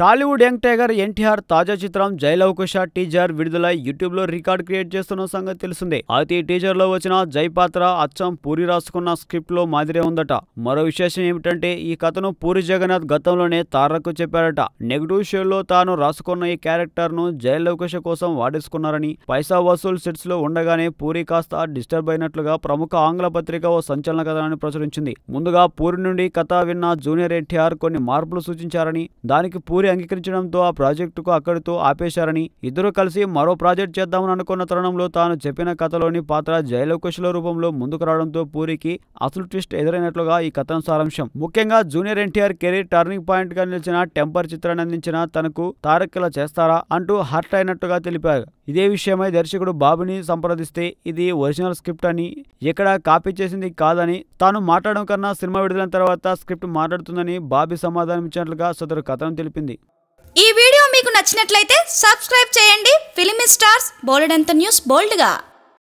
Tollywood young tiger NTR తాజా చిత్రం Jai Lava Kusa teaser విడుదల యూట్యూబ్లో రికార్డ్ క్రియేట్ చేస్తున్న సంగతి తెలిసిందే. అయితే టీజర్లో వచ్చిన జై పాత్ర అచ్చం పూరి రాసుకున్న స్క్రిప్ట్లో మాదిరే ఉందట. మరో విశేషం ఏమిటంటే ఈ కథను పూరి జగన్నాథ్ గతంలోనే తారకు చెప్పారట. నెగటివ్ షోలో తాను రాసుకున్న ఈ క్యారెక్టర్ను జైలవకుశ కోసం వాడేసుకున్నారని పైసా వసూల్ సెట్స్లో ఉండగానే పూరి కాస్త డిస్టర్బ్ అయినట్లుగా ప్రముఖ ఆంగ్ల పత్రిక ఓ సంచలన కథనాన్ని ప్రచురించింది. ముందుగా పూరి నుండి కథ విన్న జూనియర్ ఎన్టీఆర్ కొన్ని మార్పులు సూచించారని దానికి పూరి అంగీకరించడంతో ఆ ప్రాజెక్టుకు అక్కడితో ఆపేశారని ఇద్దరు కలిసి మరో ప్రాజెక్ట్ చేద్దామని అనుకున్న తరుణంలో తాను చెప్పిన కథలోని పాత్ర జయలవకుశల రూపంలో ముందుకు రావడంతో పూరికి అసలు ట్విస్ట్ ఎదురైనట్లుగా ఈ కథనం సారాంశం. ముఖ్యంగా జూనియర్ ఎన్టీఆర్ కెరీర్ టర్నింగ్ పాయింట్గా నిలిచిన టెంపర్ చిత్రాన్ని అందించిన తనకు తారక్ ఇలా చేస్తారా అంటూ హర్ట్ అయినట్టుగా తెలిపారు. ఇదే విషయమై దర్శకుడు బాబుని సంప్రదిస్తే ఇది ఒరిజినల్ స్క్రిప్ట్ అని ఎక్కడ కాపీ చేసింది కాదని తాను మాట్లాడడం కన్నా సినిమా విడుదల తర్వాత స్క్రిప్ట్ మాట్లాడుతుందని బాబీ సమాధానం ఇచ్చినట్లుగా సదరు కథనం తెలిపింది. ఈ వీడియో మీకు నచ్చినట్లయితే సబ్స్క్రైబ్ చేయండి. ఫిలిం స్టార్స్ బోలెడంత న్యూస్ బోల్డ్గా.